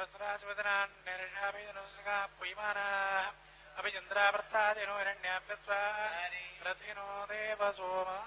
वस्राजवदनान् निरशाभिधनुसुखा पुयमानाः अभिचन्द्रावर्तादिनो हिरण्याभ्यस्वा रथिनो देव सोमा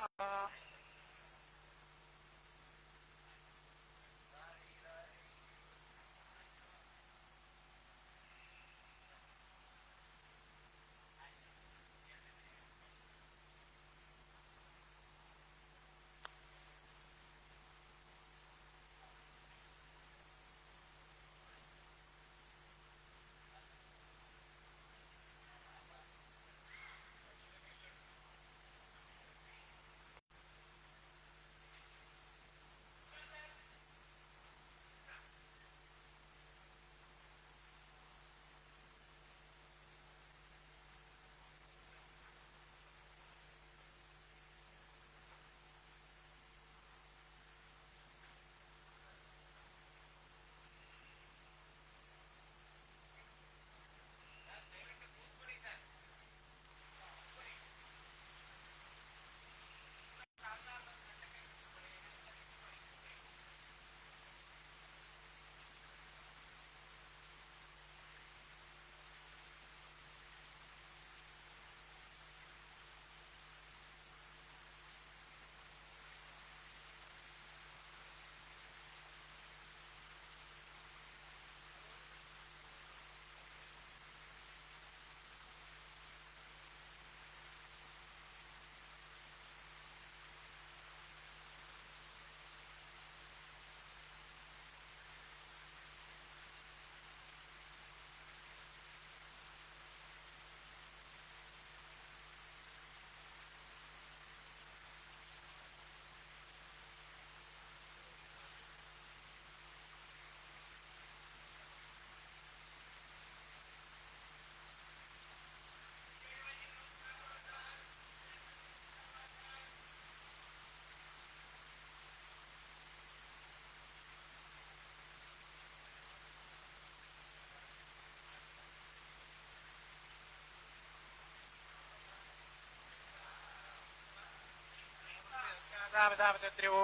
తాపతాపతద్రివో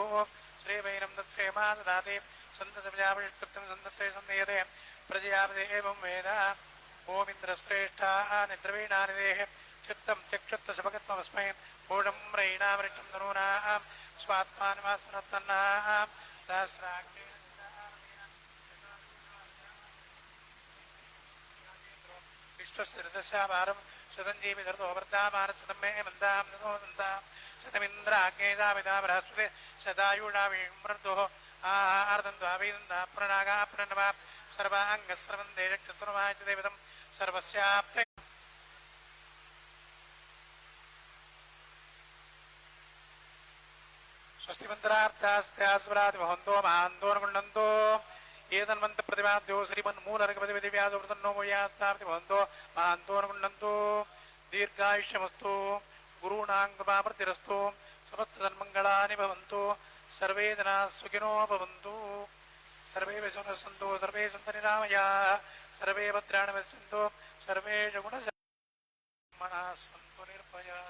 శ్రీవైనం తత్శ్రేమా దాతి సంతతమయావిష్కృతం సంతతే సందేయతే ప్రజయాపదే ఏం వేద ఓమింద్రశ్రేష్టా నిద్రవీణాని దేహ చిత్తం త్యక్షత్వ శుభగత్మస్మై మూఢం రైణామృష్టం ధనూనా शतञ्जीवि धर्तो वर्धामानशतं मे मन्दां नतो नन्दां शतमिन्द्राग्नेदाविदा बृहस्पति शतायुषाविमृदोः आर्दन्द्वावीदन्दा प्रणनागा प्रणवा सर्वाङ्गस्रवन्दे रक्षस्रवाच देवतं सर्वस्याप्ते स्वस्ति मन्त्रार्थास्त्यास्वराति भवन्तो महान्तोर्गुण्डन्तो ఏదన్వంత ప్రతిపాద్యో శ్రీమన్మూలర్గపతి వ్యాధో ప్రతన్నో మోయాస్తాప్తి భవంతో మహాంతోనుగుండంతో దీర్ఘాయుష్యమస్తు గురూణాం సమస్త సన్మంగళాని భవంతు సర్వే జనా సుఖినో భవంతు సర్వే విశున సంతు సర్వే సంత నిరామయ సర్వే భద్రాణి పశ్యంతు సర్వే గుణ సంతు నిర్భయా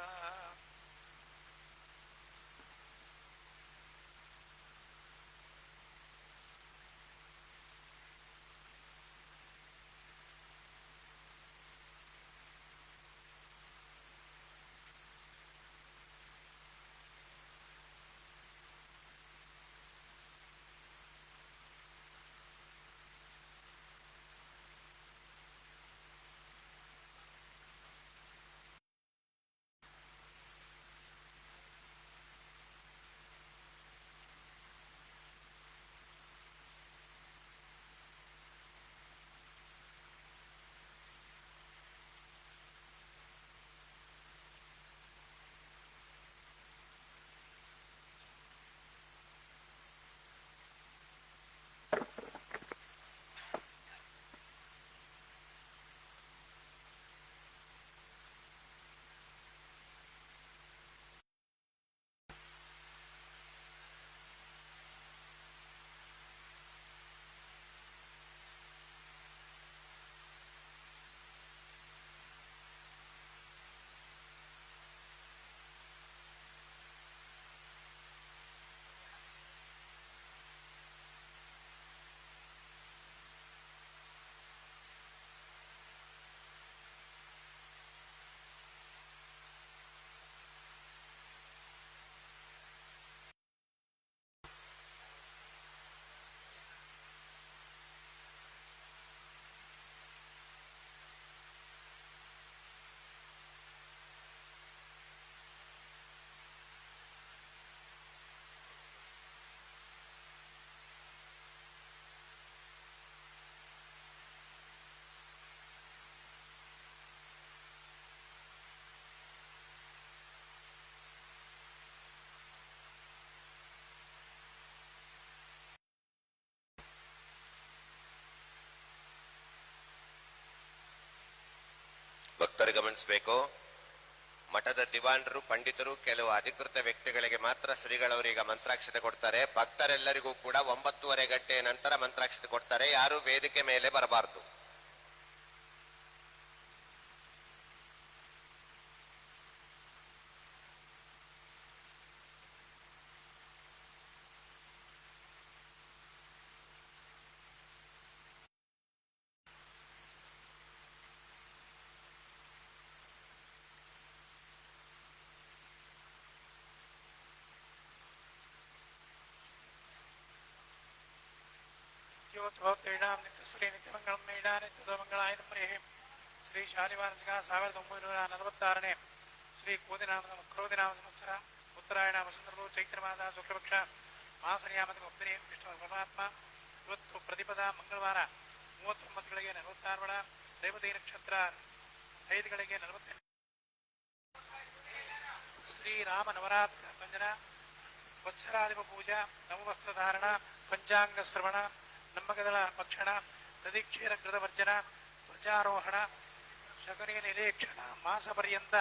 ಗಮನಿಸಬೇಕು. ಮಠದ ದಿವಾನರು, ಪಂಡಿತರು, ಕೆಲವು ಅಧಿಕೃತ ವ್ಯಕ್ತಿಗಳಿಗೆ ಮಾತ್ರ ಶ್ರೀಗಳವರೀಗ ಮಂತ್ರಾಕ್ಷತೆ ಕೊಡ್ತಾರೆ. ಭಕ್ತರೆಲ್ಲರಿಗೂ ಕೂಡ ಒಂಬತ್ತುವರೆ ಗಂಟೆ ನಂತರ ಮಂತ್ರಾಕ್ಷತೆ ಕೊಡ್ತಾರೆ. ಯಾರು ವೇದಿಕೆ ಮೇಲೆ ಬರಬಾರದು. ಜ್ಯೋತಿರ್ನೀಡಾಂ ನಿತ್ಯಶ್ರೀ ನಿತ್ಯಮಂಗಳಂ ಮೇಡಾ ನಿತ್ಯದ ಮಂಗಳಾಯ ಪ್ರಿಯೇ ಶ್ರೀ ಶಾಲಿವಾರ್ಷಿಕ ಸಾವಿರದ ಒಂಬೈನೂರ ನಲವತ್ತಾರನೇ ಶ್ರೀ ಕೋದಿನಾಮ ಕ್ರೋದಿನಾಮ ಸಂವತ್ಸರ ಉತ್ತರಾಯಣ ವಸಂತರು ಚೈತ್ರ ಮಾಸ ಶುಕ್ಲಪಕ್ಷ, ಮಾಸನಿಯಾಮದ ಒಬ್ಬನೇ ವಿಷ್ಣು ಪರಮಾತ್ಮ, ಇವತ್ತು ಪ್ರತಿಪದ ಮಂಗಳವಾರ, ಮೂವತ್ತೊಂಬತ್ತುಗಳಿಗೆ ನಲವತ್ತಾರು ಬಳ ರೇವತಿ ನಕ್ಷತ್ರ ಐದುಗಳಿಗೆ ನಲವತ್ತೆಂಟು ಶ್ರೀರಾಮ ನವರಾತ್ರ ಭಂಜನ ವತ್ಸರಾಧಿಪ ಪೂಜಾ ನವವಸ್ತ್ರಧಾರಣ ಪಂಚಾಂಗ ಶ್ರವಣ ನಮ್ಮಗದಳ ಭಕ್ಷಣ, ತದಿಕ್ಷೀರ ಕೃತವರ್ಜನ, ಧ್ವಜಾರೋಹಣ ಶಕುನಿ ನಿರೀಕ್ಷಣ ಮಾಸ ಪರ್ಯಂತ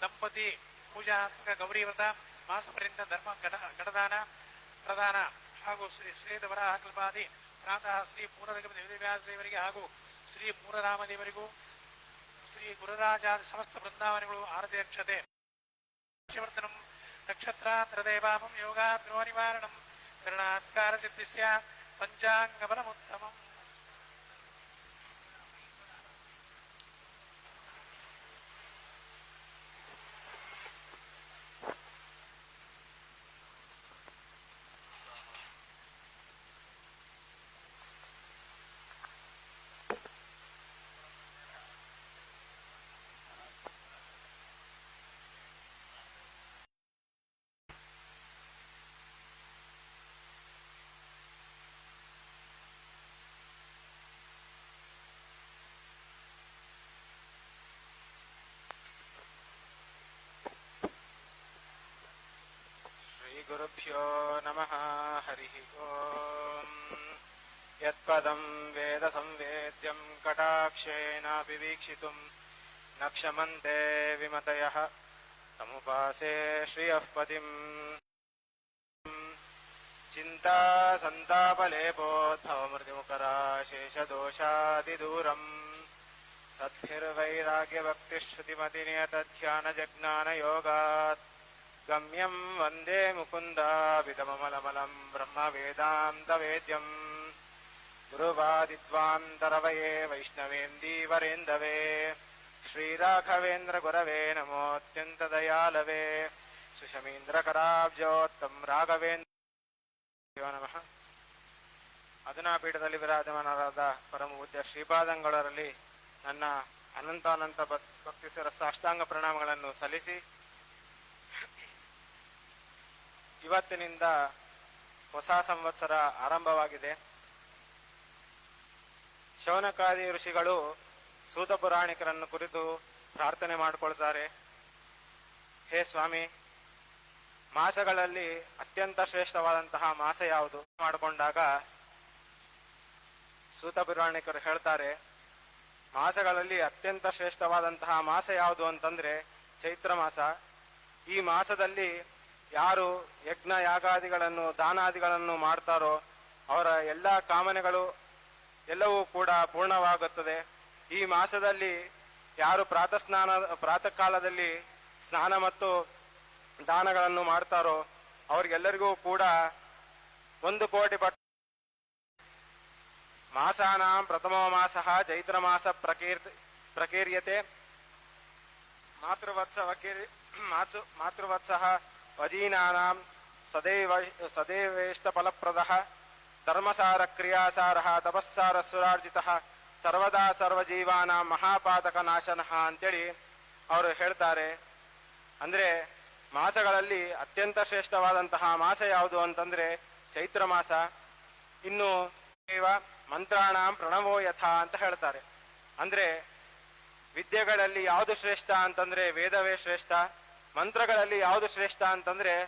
ದಂಪತಿ ಪೂಜಾತ್ಮಕ ಗೌರಿವ್ರತ ಮಾಸ ಪರ್ಯಂತ ಧರ್ಮ ಘಟದಾನ ಪ್ರದಾನ ಹಾಗೂ ಶ್ರೀ ಶ್ರೀಧವರ ಕಲ್ಪಾದಿ ಪ್ರಾತಃ ಶ್ರೀ ದೇವದೇವ್ಯಾಸ ದೇವರಿಗೆ ಹಾಗೂ ಶ್ರೀ ಪೂರ್ಣರಾಮದೇವರಿಗೂ ಶ್ರೀ ಗುರುರಾಜಾದಿ ಸಮಸ್ತ ಬೃಂದಾವನಗಳು ಆರತಿ ಅಕ್ಷತೆ. ಶಿವರ್ಧನಂ ಯೋಗಾ ಧ್ರುವ ನಿವಾರಣಂ ಕರುಣಾತ್ಕಾರ పంచాంగవనముత్తమం हरिः ओम्। यत्पदम् वेदसंवेद्यम् कटाक्षेनापि वीक्षितुम् न क्षमन्ते विमतयः। तमुपासे श्रियः पतिम्। चिन्ता सन्तापलेपोद्भवमृतिमुकरा शेषदोषादिदूरम् सद्भिर्वैराग्यभक्तिश्रुतिमतिनियतध्यानजज्ञानयोगात् गम्यम् वन्दे मुकुन्दाभितममलमलम् ब्रह्मवेदान्तवेद्यम् गुरुवादिद्वान्तरवये वैष्णवेन्दीवरेन्दवे श्रीराघवेन्द्रगुरवे नमोऽत्यन्तदयालवे ಸುಶಮೀಂದ್ರಕರಾಬ್ಜೋತ್ತಮ್ ರಾಘವೇಂದ್ರ ನಮಃ ಪೀಠದಲ್ಲಿ ವಿರಾಜಮಾನರಾದ ಪರಮ ಪೂಜ್ಯ ಶ್ರೀಪಾದಂಗಳರಲ್ಲಿ ನನ್ನ ಅನಂತ ಅನಂತ ಭಕ್- ಭಕ್ತಿ ಸರ ಸಾಷ್ಟಾಂಗ ಪ್ರಣಾಮಗಳನ್ನು ಸಲ್ಲಿಸಿ ಇವತ್ತಿನಿಂದ ಹೊಸ ಸಂವತ್ಸರ ಆರಂಭವಾಗಿದೆ. ಶೌನಕಾದಿ ಋಷಿಗಳು ಸೂತ ಪುರಾಣಿಕರನ್ನು ಕುರಿತು ಪ್ರಾರ್ಥನೆ ಮಾಡಿಕೊಳ್ತಾರೆ. ಹೇ ಸ್ವಾಮಿ, ಮಾಸಗಳಲ್ಲಿ ಅತ್ಯಂತ ಶ್ರೇಷ್ಠವಾದಂತಹ ಮಾಸ ಯಾವುದು ಮಾಡಿಕೊಂಡಾಗ ಸೂತ ಪುರಾಣಿಕರು ಹೇಳ್ತಾರೆ, ಮಾಸಗಳಲ್ಲಿ ಅತ್ಯಂತ ಶ್ರೇಷ್ಠವಾದಂತಹ ಮಾಸ ಯಾವುದು ಅಂತಂದ್ರೆ ಚೈತ್ರ ಮಾಸ. ಈ ಮಾಸದಲ್ಲಿ ಯಾರು ಯಜ್ಞ ಯಾಗಾದಿಗಳನ್ನು, ದಾನಾದಿಗಳನ್ನು ಮಾಡ್ತಾರೋ ಅವರ ಎಲ್ಲ ಕಾಮನೆಗಳು ಎಲ್ಲವೂ ಕೂಡ ಪೂರ್ಣವಾಗುತ್ತದೆ. ಈ ಮಾಸದಲ್ಲಿ ಯಾರು ಪ್ರಾತಃ ಸ್ನಾನ ಪ್ರಾತಃ ಕಾಲದಲ್ಲಿ ಸ್ನಾನ ಮತ್ತು ದಾನಗಳನ್ನು ಮಾಡ್ತಾರೋ ಅವ್ರಿಗೆಲ್ಲರಿಗೂ ಕೂಡ ಒಂದು ಕೋಟಿ ಪಟ್ ಮಾಸಾನಾಂ ಪ್ರಥಮ ಮಾಸ ಚೈತ್ರ ಮಾಸ ಪ್ರಕೀರ್ತಿ ಪ್ರಕೀರ್ಯತೆ. ಮಾತೃವತ್ಸ ಮಾತೃ ಮಾತೃವತ್ಸ ವದೀನಾನಾಂ ಸದೈವ ಸದೈವೇಷ್ಟ ಫಲಪ್ರದ ಧರ್ಮಸಾರ ಕ್ರಿಯಾಸಾರ ತಪಸ್ಸಾರ ಸುರಾರ್ಜಿತ ಸರ್ವದಾ ಸರ್ವಜೀವಾನ ಮಹಾಪಾತಕ ನಾಶನಃ ಅಂತೇಳಿ ಅವರು ಹೇಳ್ತಾರೆ. ಅಂದ್ರೆ ಮಾಸಗಳಲ್ಲಿ ಅತ್ಯಂತ ಶ್ರೇಷ್ಠವಾದಂತಹ ಮಾಸ ಯಾವುದು ಅಂತಂದ್ರೆ ಚೈತ್ರ ಮಾಸ. ಇನ್ನು ಮಂತ್ರಾಣಾಂ ಪ್ರಣವೋ ಯಥಾ ಅಂತ ಹೇಳ್ತಾರೆ. ಅಂದ್ರೆ ವಿದ್ಯೆಗಳಲ್ಲಿ ಯಾವುದು ಶ್ರೇಷ್ಠ ಅಂತಂದ್ರೆ ವೇದವೇ ಶ್ರೇಷ್ಠ. ಮಂತ್ರಗಳಲ್ಲಿ ಯಾವುದು ಶ್ರೇಷ್ಠ ಅಂತಂದ್ರೆ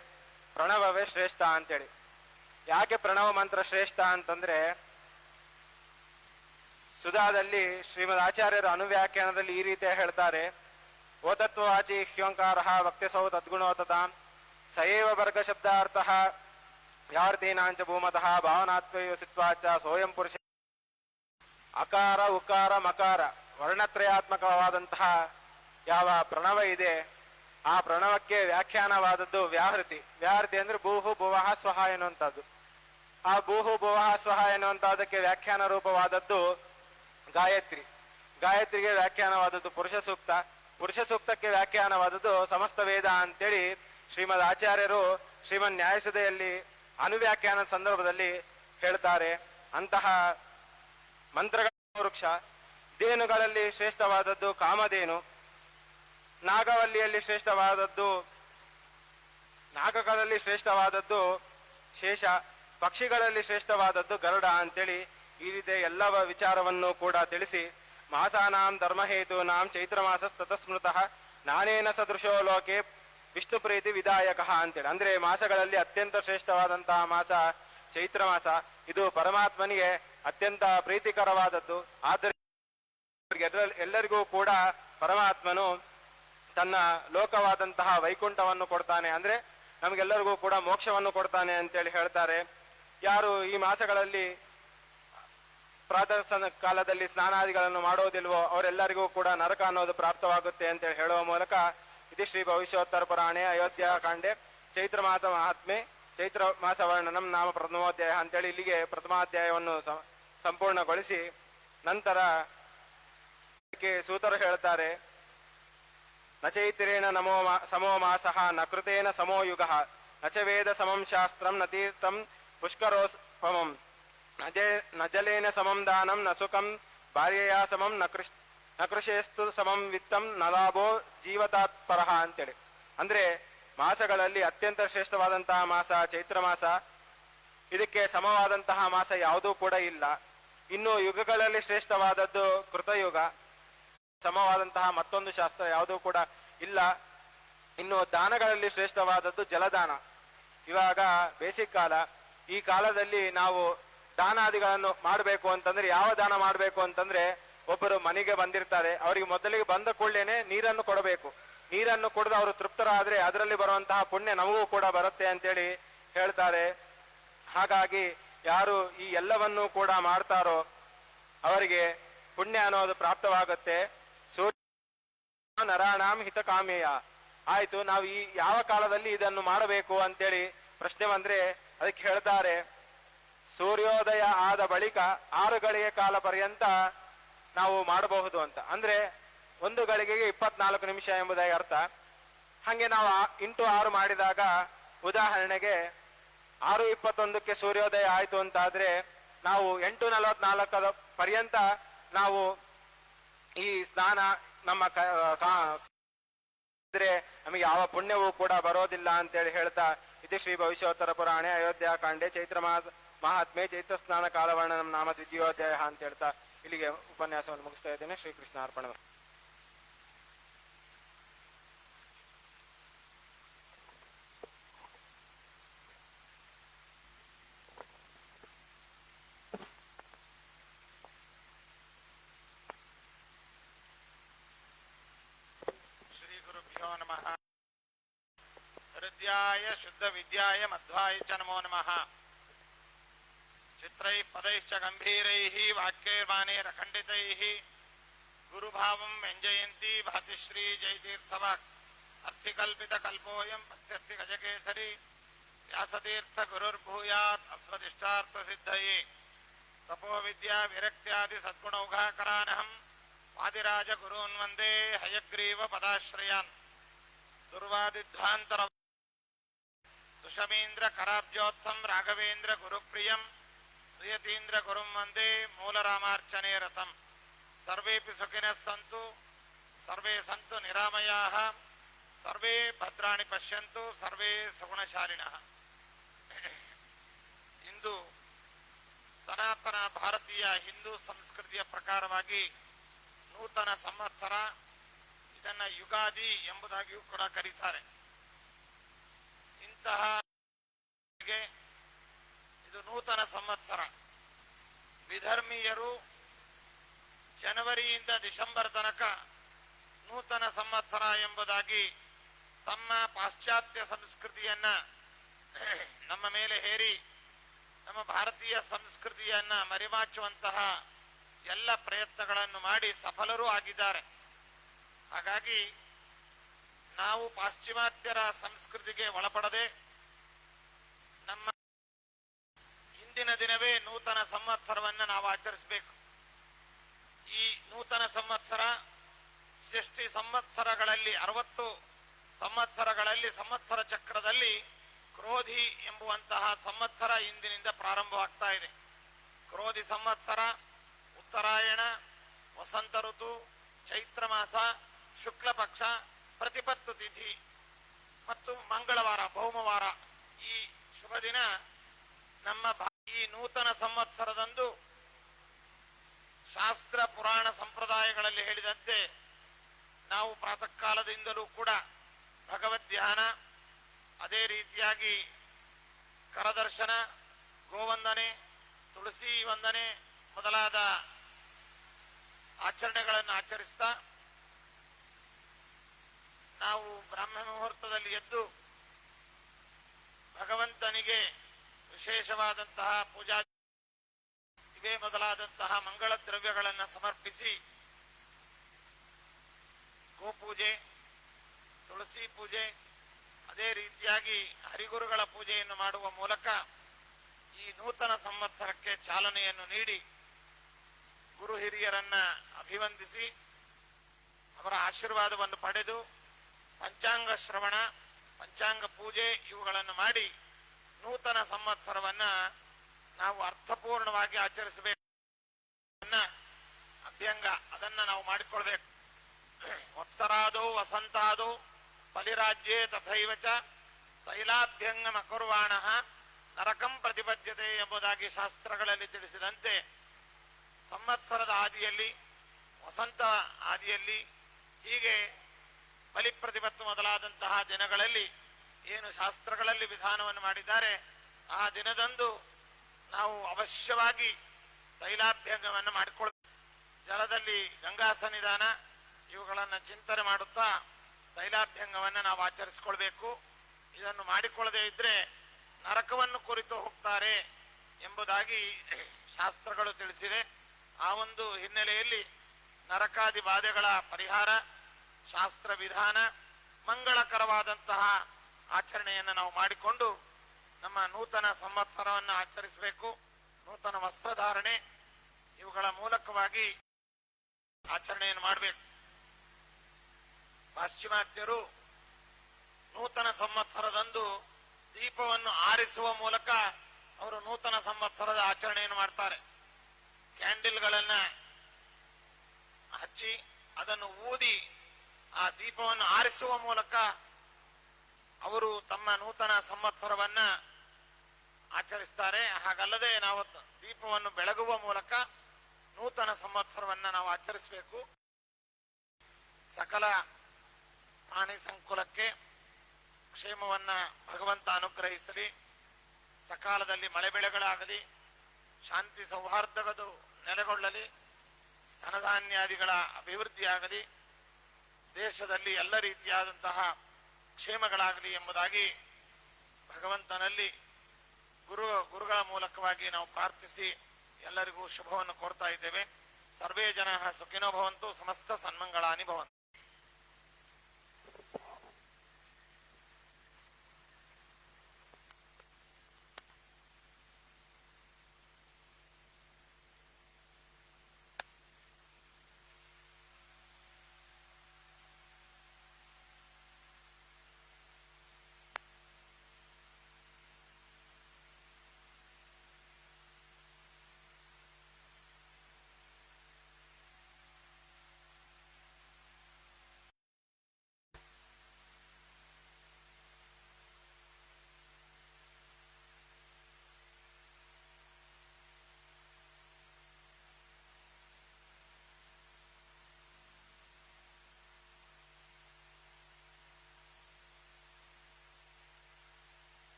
ಪ್ರಣವವೇ ಶ್ರೇಷ್ಠ ಅಂತೇಳಿ. ಯಾಕೆ ಪ್ರಣವ ಮಂತ್ರ ಶ್ರೇಷ್ಠ ಅಂತಂದ್ರೆ ಸುಧಾದಲ್ಲಿ ಶ್ರೀಮದ್ ಆಚಾರ್ಯರ ಅನುವ್ಯಾಖ್ಯಾನದಲ್ಲಿ ಈ ರೀತಿ ಹೇಳ್ತಾರೆ. ಓತತ್ವಾಚಿ ಹ್ಯೋಂಕಾರ ವಕ್ತಿಸೌ ತದ್ಗುಣೋತತಾಂ. ಸಯೇವ ವರ್ಗ ಶಬ್ದಾರ್ಥ ಯಾವರ್ತೀನಾಂಚ ಭೂಮತಃ ಭಾವನಾತ್ವೈವ ಸಿತ್ವಾಚ ಸೋಯಂ ಪುರುಷ. ಅಕಾರ ಉಕಾರ ಮಕಾರ ವರ್ಣತ್ರಯಾತ್ಮಕವಾದಂತಹ ಯಾವ ಪ್ರಣವ ಇದೆ ಆ ಪ್ರಣವಕ್ಕೆ ವ್ಯಾಖ್ಯಾನವಾದದ್ದು ವ್ಯಾಹೃತಿ. ವ್ಯಾಹೃತಿ ಅಂದ್ರೆ ಭೂಹು, ಭುವಹ, ಸ್ವಹ ಎನ್ನುವಂಥದ್ದು. ಆ ಭೂಹು, ಭುವಹ, ಸ್ವಹ ಎನ್ನುವಂತಹದಕ್ಕೆ ವ್ಯಾಖ್ಯಾನ ರೂಪವಾದದ್ದು ಗಾಯತ್ರಿ. ಗಾಯತ್ರಿಗೆ ವ್ಯಾಖ್ಯಾನವಾದದ್ದು ಪುರುಷ ಸೂಕ್ತ ಪುರುಷ ಸೂಕ್ತಕ್ಕೆ ವ್ಯಾಖ್ಯಾನವಾದದ್ದು ಸಮಸ್ತ ವೇದ ಅಂತೇಳಿ ಶ್ರೀಮದ್ ಆಚಾರ್ಯರು ಶ್ರೀಮನ್ ನ್ಯಾಯಸುದೆಯಲ್ಲಿ ಅನುವ್ಯಾಖ್ಯಾನ ಸಂದರ್ಭದಲ್ಲಿ ಹೇಳ್ತಾರೆ. ಅಂತಹ ಮಂತ್ರಗಳ ವೃಕ್ಷ ದೇನುಗಳಲ್ಲಿ ಶ್ರೇಷ್ಠವಾದದ್ದು ಕಾಮಧೇನು. ನಾಗವಲ್ಲಿಯಲ್ಲಿ ಶ್ರೇಷ್ಠವಾದದ್ದು ನಾಗಗಳಲ್ಲಿ ಶ್ರೇಷ್ಠವಾದದ್ದು, ಶೇಷ ಪಕ್ಷಿಗಳಲ್ಲಿ ಶ್ರೇಷ್ಠವಾದದ್ದು ಗರುಡ ಅಂತೇಳಿ ಈ ರೀತಿ ಎಲ್ಲ ವಿಚಾರವನ್ನು ಕೂಡ ತಿಳಿಸಿ, ಮಾಸಾನಾಂ ಧರ್ಮಹೇತು ನಾಂ ಚೈತ್ರ ಮಾಸ ತತಸ್ಮೃತಃ ನಾನೇನ ಸದೃಶೋ ಲೋಕೆ ವಿಷ್ಣು ಪ್ರೀತಿ ವಿದಾಯಕ ಅಂತೇಳಿ. ಅಂದ್ರೆ ಮಾಸಗಳಲ್ಲಿ ಅತ್ಯಂತ ಶ್ರೇಷ್ಠವಾದಂತಹ ಮಾಸ ಚೈತ್ರ ಮಾಸ ಇದು ಪರಮಾತ್ಮನಿಗೆ ಅತ್ಯಂತ ಪ್ರೀತಿಕರವಾದದ್ದು. ಆದ್ದರಿಂದ ಎಲ್ಲರಿಗೂ ಕೂಡ ಪರಮಾತ್ಮನು ತನ್ನ ಲೋಕವಾದಂತಹ ವೈಕುಂಠವನ್ನು ಕೊಡ್ತಾನೆ ಅಂದ್ರೆ ನಮಗೆಲ್ಲರಿಗೂ ಕೂಡ ಮೋಕ್ಷವನ್ನು ಕೊಡ್ತಾನೆ ಅಂತೇಳಿ ಹೇಳ್ತಾರೆ. ಯಾರು ಈ ಮಾಸಗಳಲ್ಲಿ ಪ್ರಾತಃ ಕಾಲದಲ್ಲಿ ಸ್ನಾನಾದಿಗಳನ್ನು ಮಾಡೋದಿಲ್ವೋ ಅವರೆಲ್ಲರಿಗೂ ಕೂಡ ನರಕ ಅನ್ನೋದು ಪ್ರಾಪ್ತವಾಗುತ್ತೆ ಅಂತೇಳಿ ಹೇಳುವ ಮೂಲಕ ಇದು ಶ್ರೀ ಭವಿಷ್ಯೋತ್ತರ ಪುರಾಣೆ, ಅಯೋಧ್ಯ ಕಾಂಡೆ, ಚೈತ್ರ ಮಾಸ ಮಹಾತ್ಮೆ, ಚೈತ್ರ ಮಾಸ ವರ್ಣನಂ ನಾಮ ಪ್ರಥಮೋಧ್ಯಾಯ ಅಂತೇಳಿ ಇಲ್ಲಿಗೆ ಪ್ರಥಮಾಧ್ಯಾಯವನ್ನು ಸಂಪೂರ್ಣಗೊಳಿಸಿ ನಂತರ ಸೂತರು ಹೇಳ್ತಾರೆ. ನ ಚೈತ್ರೇಣ ನಮೋ ಸಮೋ ಮಾಸಃ ನ ಕೃತೇನ ಸಮೋ ಯುಗಃ. ನ ಚ ವೇದ ಸಮಂ ಶಾಸ್ತ್ರಂ ನ ತೀರ್ಥಂ ಪುಷ್ಕರೋಪಮಂ ನ ಜಲೇನ ಸಮಂ ದಾನಂ ನ ಸುಖಂ ಭಾರ್ಯೆಯ ಸಮಂ ನ ಕೃಷ್, ನ ಕೃಷೇಸ್ತು ಸಮಂ ವಿತ್ತಂ ನ ಲಾಭೋ ಜೀವತಾತ್ಪರಃ ಅಂತೇಳಿ. ಅಂದ್ರೆ ಮಾಸಗಳಲ್ಲಿ ಅತ್ಯಂತ ಶ್ರೇಷ್ಠವಾದಂತಹ ಮಾಸ ಚೈತ್ರ ಮಾಸ. ಇದಕ್ಕೆ ಸಮವಾದಂತಹ ಮಾಸ ಯಾವುದೂ ಕೂಡ ಇಲ್ಲ. ಇನ್ನು ಯುಗಗಳಲ್ಲಿ ಶ್ರೇಷ್ಠವಾದದ್ದು ಕೃತಯುಗ. ಸಮವಾದಂತಹ ಮತ್ತೊಂದು ಶಾಸ್ತ್ರ ಯಾವುದೂ ಕೂಡ ಇಲ್ಲ. ಇನ್ನು ದಾನಗಳಲ್ಲಿ ಶ್ರೇಷ್ಠವಾದದ್ದು ಜಲದಾನ. ಇವಾಗ ಬೇಸಿಕ್ ಕಾಲ. ಈ ಕಾಲದಲ್ಲಿ ನಾವು ದಾನಾದಿಗಳನ್ನು ಮಾಡಬೇಕು ಅಂತಂದ್ರೆ, ಯಾವ ದಾನ ಮಾಡಬೇಕು ಅಂತಂದ್ರೆ, ಒಬ್ಬರು ಮನೆಗೆ ಬಂದಿರ್ತಾರೆ. ಅವರಿಗೆ ಮೊದಲಿಗೆ ಬಂದ ಕೂಡಲೇನೆ ನೀರನ್ನು ಕೊಡಬೇಕು. ನೀರನ್ನು ಕುಡಿದು ಅವರು ತೃಪ್ತರಾದ್ರೆ ಅದರಲ್ಲಿ ಬರುವಂತಹ ಪುಣ್ಯ ನಮಗೂ ಕೂಡ ಬರುತ್ತೆ ಅಂತೇಳಿ ಹೇಳ್ತಾರೆ. ಹಾಗಾಗಿ ಯಾರು ಈ ಎಲ್ಲವನ್ನೂ ಕೂಡ ಮಾಡ್ತಾರೋ ಅವರಿಗೆ ಪುಣ್ಯ ಅನ್ನೋದು ಪ್ರಾಪ್ತವಾಗುತ್ತೆ. ನರಾಣಾಂ ಹಿತಕಾಮೇಯ ಆಯ್ತು, ನಾವು ಈ ಯಾವ ಕಾಲದಲ್ಲಿ ಇದನ್ನು ಮಾಡಬೇಕು ಅಂತೇಳಿ ಪ್ರಶ್ನೆ ಬಂದ್ರೆ ಅದಕ್ಕೆ ಹೇಳ್ತಾರೆ, ಸೂರ್ಯೋದಯ ಆದ ಬಳಿಕ ಆರು ಗಳಿಗೆ ಕಾಲ ಪರ್ಯಂತ ನಾವು ಮಾಡಬಹುದು ಅಂತ. ಅಂದ್ರೆ ಒಂದು ಗಳಿಗೆಗೆ ಇಪ್ಪತ್ನಾಲ್ಕು ನಿಮಿಷ ಎಂಬುದಾಗಿ ಅರ್ಥ. ಹಂಗೆ ನಾವು ಇಂಟು ಆರು ಮಾಡಿದಾಗ ಉದಾಹರಣೆಗೆ ಆರು ಇಪ್ಪತ್ತೊಂದಕ್ಕೆ ಸೂರ್ಯೋದಯ ಆಯ್ತು ಅಂತ ಆದ್ರೆ ನಾವು ಎಂಟು ನಲವತ್ನಾಲ್ಕದ ಪರ್ಯಂತ ನಾವು ಈ ಸ್ನಾನ ನಮ್ಮ ಇದ್ರೆ ನಮಗೆ ಯಾವ ಪುಣ್ಯವೂ ಕೂಡ ಬರೋದಿಲ್ಲ ಅಂತೇಳಿ ಹೇಳ್ತಾ ಇದು ಶ್ರೀ ಭವಿಷ್ಯೋತ್ತರ ಪುರಾಣೆ, ಅಯೋಧ್ಯ ಕಾಂಡೆ, ಚೈತ್ರ ಮಹಾ- ಮಹಾತ್ಮೆ, ಚೈತ್ರ ಸ್ನಾನ ಕಾಲವರ್ಣ, ನಮ್ಮ ನಾಮ ದ್ವಿತೀಯೋಧ್ಯಾಯ ಅಂತ ಹೇಳ್ತಾ ಇಲ್ಲಿಗೆ ಉಪನ್ಯಾಸವನ್ನು ಮುಗಿಸ್ತಾ ಇದ್ದೇನೆ. ಶ್ರೀಕೃಷ್ಣ ಅರ್ಪಣ हृद्याय शुद्धविद्याय मध्वाय च नमो नमः। चित्रैः, पदैश्च गम्भीरैः वाक्यैर्वाणैरखण्डितैः गुरुभावं व्यञ्जयन्ती भातिश्री जयतीर्थवाक्। अर्थिकल्पितकल्पोऽयं प्रत्यर्थिगजकेसरी व्यासतीर्थगुरुर्भूयात् अस्मदिष्टार्थसिद्धये तपोविद्या विरक्त्यादि सद्गुणौघाकरानहम् वादिराज गुरून् वंदे हयग्रीव पदाश्रयान् दुर्वादिध्वान्तर ಶಮೀಂದ್ರ ಕರಾಬ್ಜೋತ್ಥಂ ರಾಘವೇಂದ್ರ ಗುರುಪ್ರಿಯಂ, ಸುಯತೀಂದ್ರ ಗುರುಂ ವಂದೇ ಮೂಲರಾಮಾರ್ಚನೆ ರಥಂ. ಸರ್ವೇಪಿ ಸುಖಿನ ಸಂತು, ಸರ್ವೇ ಸಂತು ನಿರಾಮಯಾಹ ಸರ್ವೇ ಭದ್ರಾಣಿ ಪಶ್ಯಂತು, ಸರ್ವೇ ಸುಗುಣಶಾಲಿನಃ. ಇಂದು ಸನಾತನ ಭಾರತೀಯ ಹಿಂದೂ ಸಂಸ್ಕೃತಿಯ ಪ್ರಕಾರವಾಗಿ ನೂತನ ಸಂವತ್ಸರ ಇದನ್ನ ಯುಗಾದಿ ಎಂಬುದಾಗಿಯೂ ಕೂಡ ಕರೀತಾರೆ. ಇಂತಹ ಇದು ನೂತನ ಸಂವತ್ಸರ. ವಿಧರ್ಮೀಯರು ಜನವರಿಯಿಂದ ಡಿಸೆಂಬರ್ ತನಕ ನೂತನ ಸಂವತ್ಸರ ಎಂಬುದಾಗಿ ತಮ್ಮ ಪಾಶ್ಚಾತ್ಯ ಸಂಸ್ಕೃತಿಯನ್ನ ನಮ್ಮ ಮೇಲೆ ಹೇರಿ, ನಮ್ಮ ಭಾರತೀಯ ಸಂಸ್ಕೃತಿಯನ್ನ ಮರಿಮಾಚುವಂತಹ ಎಲ್ಲ ಪ್ರಯತ್ನಗಳನ್ನು ಮಾಡಿ ಸಫಲರೂ ಆಗಿದ್ದಾರೆ. ಹಾಗಾಗಿ ನಾವು ಪಾಶ್ಚಿಮಾತ್ಯರ ಸಂಸ್ಕೃತಿಗೆ ಒಳಪಡದೆ ನಮ್ಮ ಹಿಂದಿನ ದಿನವೇ ನೂತನ ಸಂವತ್ಸರವನ್ನು ನಾವು ಆಚರಿಸಬೇಕು. ಈ ನೂತನ ಸಂವತ್ಸರ ಸೃಷ್ಟಿ ಸಂವತ್ಸರಗಳಲ್ಲಿ, ಅರವತ್ತು ಸಂವತ್ಸರಗಳಲ್ಲಿ, ಸಂವತ್ಸರ ಚಕ್ರದಲ್ಲಿ ಕ್ರೋಧಿ ಎಂಬುವಂತಹ ಸಂವತ್ಸರ ಇಂದಿನಿಂದ ಪ್ರಾರಂಭವಾಗ್ತಾ ಇದೆ. ಕ್ರೋಧಿ ಸಂವತ್ಸರ, ಉತ್ತರಾಯಣ, ವಸಂತ ಋತು, ಚೈತ್ರ ಮಾಸ, ಶುಕ್ಲ ಪಕ್ಷ, ಪ್ರತಿಪತ್ತು ತಿಥಿ ಮತ್ತು ಮಂಗಳವಾರ, ಭೌಮವಾರ ಈ ಶುಭ ದಿನ ನಮ್ಮ ಈ ನೂತನ ಸಂವತ್ಸರದಂದು ಶಾಸ್ತ್ರ ಪುರಾಣ ಸಂಪ್ರದಾಯಗಳಲ್ಲಿ ಹೇಳಿದಂತೆ ನಾವು ಪ್ರಾತಃ ಕಾಲದಿಂದಲೂ ಕೂಡ ಭಗವದ್ ಧ್ಯಾನ, ಅದೇ ರೀತಿಯಾಗಿ ಕರದರ್ಶನ, ಗೋವಂದನೆ, ತುಳಸಿ ವಂದನೆ ಮೊದಲಾದ ಆಚರಣೆಗಳನ್ನು ಆಚರಿಸ್ತಾ ನಾವು ಬ್ರಾಹ್ಮ ಮುಹೂರ್ತದಲ್ಲಿ ಎದ್ದು ಭಗವಂತನಿಗೆ ವಿಶೇಷವಾದಂತಹ ಪೂಜಾ ಇವೇ ಮೊದಲಾದಂತಹ ಮಂಗಳ ದ್ರವ್ಯಗಳನ್ನು ಸಮರ್ಪಿಸಿ ಗೋಪೂಜೆ, ತುಳಸಿ ಪೂಜೆ, ಅದೇ ರೀತಿಯಾಗಿ ಹರಿಗುರುಗಳ ಪೂಜೆಯನ್ನು ಮಾಡುವ ಮೂಲಕ ಈ ನೂತನ ಸಂವತ್ಸರಕ್ಕೆ ಚಾಲನೆಯನ್ನು ನೀಡಿ ಗುರು ಹಿರಿಯರನ್ನ ಅಭಿವಂದಿಸಿ ಅವರ ಆಶೀರ್ವಾದವನ್ನು ಪಡೆದು ಪಂಚಾಂಗ ಶ್ರವಣ ಪಂಚಾಂಗ ಪೂಜೆ ಇವುಗಳನ್ನು ಮಾಡಿ ನೂತನ ಸಂವತ್ಸರವನ್ನ ನಾವು ಅರ್ಥಪೂರ್ಣವಾಗಿ ಆಚರಿಸಬೇಕು ಅಭ್ಯಂಗ ಅದನ್ನ ನಾವು ಮಾಡಿಕೊಳ್ಬೇಕು. ವತ್ಸರಾದೋ ವಸಂತಾದೋ ಬಲಿರಾಜ್ಯೇ ತಥೈವ ಚ ತೈಲಾಭ್ಯಂಗ ಕುರ್ವಾಣ ನರಕಂ ಪ್ರತಿಬದ್ಧತೆ ಎಂಬುದಾಗಿ ಶಾಸ್ತ್ರಗಳಲ್ಲಿ ತಿಳಿಸಿದಂತೆ ಸಂವತ್ಸರದ ಆದಿಯಲ್ಲಿ, ವಸಂತ ಆದಿಯಲ್ಲಿ ಹೀಗೆ ಬಲಿ ಪ್ರತಿಪತ್ತು ಮೊದಲಾದಂತಹ ದಿನಗಳಲ್ಲಿ ಏನು ಶಾಸ್ತ್ರಗಳಲ್ಲಿ ವಿಧಾನವನ್ನು ಮಾಡಿದ್ದಾರೆ, ಆ ದಿನದಂದು ನಾವು ಅವಶ್ಯವಾಗಿ ತೈಲಾಭ್ಯಂಗವನ್ನು ಮಾಡಿಕೊಳ್ಳ ಜಲದಲ್ಲಿ ಗಂಗಾ ಸನ್ನಿಧಾನ ಇವುಗಳನ್ನು ಚಿಂತನೆ ಮಾಡುತ್ತಾ ತೈಲಾಭ್ಯಂಗವನ್ನು ನಾವು ಆಚರಿಸಿಕೊಳ್ಬೇಕು. ಇದನ್ನು ಮಾಡಿಕೊಳ್ಳದೇ ಇದ್ರೆ ನರಕವನ್ನು ಕುರಿತು ಹೋಗ್ತಾರೆ ಎಂಬುದಾಗಿ ಶಾಸ್ತ್ರಗಳು ತಿಳಿಸಿದೆ ಆ ಒಂದು ಹಿನ್ನೆಲೆಯಲ್ಲಿ ನರಕಾದಿ ಬಾಧೆಗಳ ಪರಿಹಾರ ಶಾಸ್ತ್ರ ವಿಧಾನ ಮಂಗಳಕರವಾದಂತಹ ಆಚರಣೆಯನ್ನು ನಾವು ಮಾಡಿಕೊಂಡು ನಮ್ಮ ನೂತನ ಸಂವತ್ಸರವನ್ನು ಆಚರಿಸಬೇಕು. ನೂತನ ವಸ್ತ್ರಧಾರಣೆ ಇವುಗಳ ಮೂಲಕವಾಗಿ ಆಚರಣೆಯನ್ನು ಮಾಡಬೇಕು. ಪಾಶ್ಚಿಮಾತ್ಯರು ನೂತನ ಸಂವತ್ಸರದಂದು ದೀಪವನ್ನು ಆರಿಸುವ ಮೂಲಕ ಅವರು ನೂತನ ಸಂವತ್ಸರದ ಆಚರಣೆಯನ್ನು ಮಾಡ್ತಾರೆ. ಕ್ಯಾಂಡಲ್ಗಳನ್ನ ಹಚ್ಚಿ ಅದನ್ನು ಊದಿ ಆ ದೀಪವನ್ನು ಆರಿಸುವ ಮೂಲಕ ಅವರು ತಮ್ಮ ನೂತನ ಸಂವತ್ಸರವನ್ನ ಆಚರಿಸ್ತಾರೆ. ಹಾಗಲ್ಲದೆ ನಾವು ದೀಪವನ್ನು ಬೆಳಗುವ ಮೂಲಕ ನೂತನ ಸಂವತ್ಸರವನ್ನ ನಾವು ಆಚರಿಸಬೇಕು. ಸಕಲ ಪ್ರಾಣಿ ಸಂಕುಲಕ್ಕೆ ಕ್ಷೇಮವನ್ನ ಭಗವಂತ ಅನುಗ್ರಹಿಸಲಿ. ಸಕಾಲದಲ್ಲಿ ಮಳೆ ಬೆಳೆಗಳಾಗಲಿ, ಶಾಂತಿ ಸೌಹಾರ್ದಗದು ನೆಲೆಗೊಳ್ಳಲಿ, ಧನಧಾನ್ಯಾದಿಗಳ ಅಭಿವೃದ್ಧಿಯಾಗಲಿ. ದೇಶದಲ್ಲಿ ಎಲ್ಲ ರೀತಿಯಾದಂತಹ ಕ್ಷೇಮಗಳಾಗಲಿ ಎಂಬುದಾಗಿ ಭಗವಂತನಲ್ಲಿ ಗುರು, ಗುರುಗಳ ಮೂಲಕವಾಗಿ ನಾವು ಪ್ರಾರ್ಥಿಸಿ ಎಲ್ಲರಿಗೂ ಶುಭವನ್ನು ಕೋರ್ತಾ ಇದ್ದೇವೆ. ಸರ್ವೇ ಜನ ಸುಖಿನೋ ಭವಂತು, ಸಮಸ್ತ ಸನ್ಮಂಗಳಾನಿ ಭವಂತು.